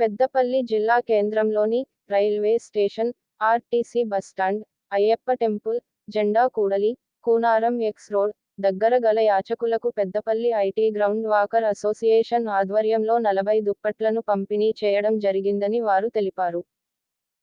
పెద్దపల్లి జిల్లా కేంద్రంలోని railway station RTC bus stand Ayyappa temple జెండా కూడలి కూనారం ఎక్స్ రోడ్ దగ్గర గల యాచకులకు Peddapalli IT ground walker association ఆధ్వర్యంలో నలభై దుప్పట్లను పంపిణీ చేయడం జరిగిందని వారు తెలిపారు.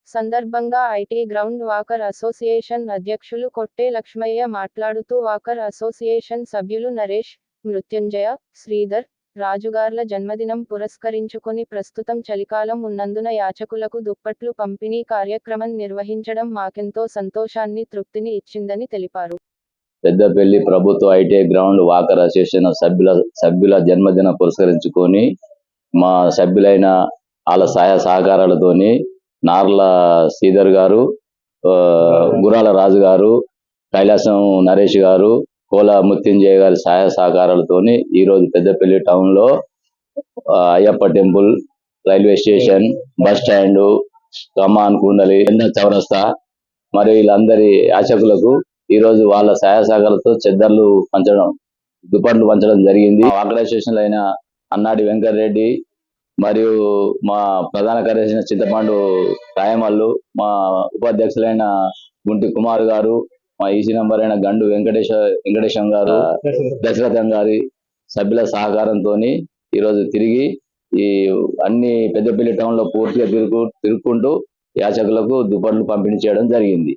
సందర్భంగా ఐటీ గ్రౌండ్ వాకర్ అసోసియేషన్ అధ్యక్షులు కొట్టే లక్ష్మయ్య మాట్లాడుతూ వాకర్ అసోసియేషన్ సభ్యులు నరేష్ మృత్యుంజయ శ్రీధర్ రాజుగార్ల జన్మదినం పురస్కరించుకొని ప్రస్తుతం చలికాలం ఉన్నందున యాచకులకు దుప్పట్లు పంపిణీ కార్యక్రమం నిర్వహించడం మాకెంతో సంతోషాన్ని తృప్తిని ఇచ్చిందని తెలిపారు. పెద్దపల్లి ప్రభుత్వ ఐటీ గ్రౌండ్ వాకర్ అసోసియేషన్ సభ్యుల సభ్యుల జన్మదిన పురస్కరించుకొని మా సభ్యులైన వాళ్ళ సహాయ సహకారాలతోని నార్ల శ్రీధర్ గారు ఆ, గురాల రాజు గారు కైలాసం నరేష్ గారు కోల మృత్యుంజయ గారి సహాయ సహకారాలతోని ఈ రోజు పెద్దపల్లి టౌన్లో Ayyappa temple railway station bus stand కమాన్ కుండలి ఎన్నో చౌరస్తా మరి వీళ్ళందరి యాచకులకు ఈ రోజు వాళ్ళ సహాయ సహకారాలతో చెద్దర్లు పంచడం దుప్పట్లు పంచడం జరిగింది. ఆర్గనైజేషన్ అయిన అన్నాడి వెంకటరెడ్డి మరియు మా ప్రధాన కార్యదర్శి చింతపండు రాయమల్లు మా ఉపాధ్యక్షులైన గుంటి కుమార్ గారు మా ఈసీ నంబర్ అయిన గండు వెంకటేశ్వర వెంకటేశం గారు దశరథం గారి సభ్యుల సహకారంతో ఈ రోజు తిరిగి ఈ అన్ని పెద్దపల్లి టౌన్లో పూర్తిగా తిరుగు తిరుగుకుంటూ యాచకులకు దుప్పట్లు పంపిణీ చేయడం జరిగింది.